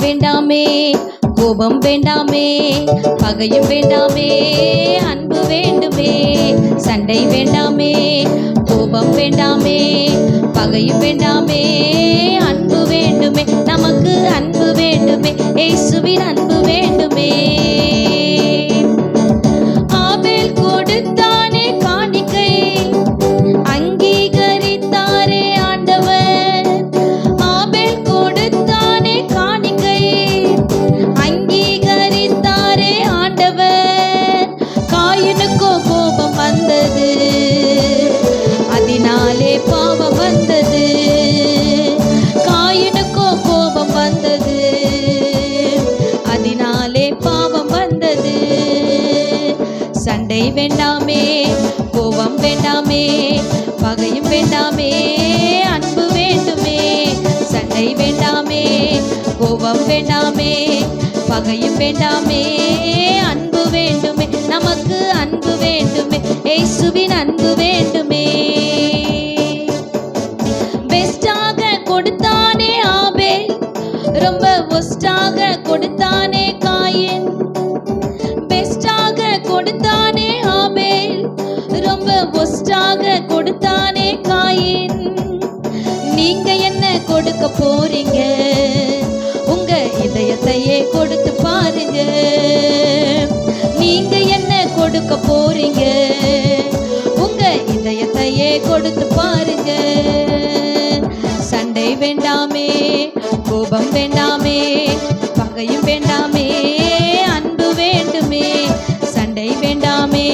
வேண்டாமே கோபம் வேண்டாமே பகையும் வேண்டாமே அன்பு வேண்டுமே சண்டை வேண்டாமே கோபம் வேண்டாமே பகையும் வேண்டாமே சண்டை வேண்டாமே கோபம் வேண்டாமே பகையும் வேண்டாமே அன்பு வேண்டுமே சண்டை வேண்டாமே கோபம் வேண்டாமே பகையும் வேண்டாமே அன்பு வேண்டுமே நமக்கு அன்பு வேண்டுமே ஏசுவின் அன்பு வேண்டுமே. பெஸ்டாக கொடுத்தானே ஆபே ரொம்ப ஒஸ்டாக கொடுத்தானே கொடுக்க போறீங்க. உங்க இதயத்தையே கொடுத்து பாருங்க. நீங்க என்ன கொடுக்க போறீங்க? உங்க இதயத்தையே கொடுத்து பாருங்க. சண்டை வேண்டாமே கோபம் வேண்டாமே பகையும் வேண்டாமே அன்பு வேண்டுமே. சண்டை வேண்டாமே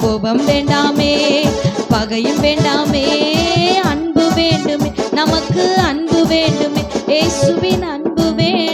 கோபம் வேண்டாமே பகையும் வேண்டாமே அன்பு வேண்டுமே. நமக்கு அன்பு வேண்டுமே. ஏசுவின் அன்பு வேண்டும்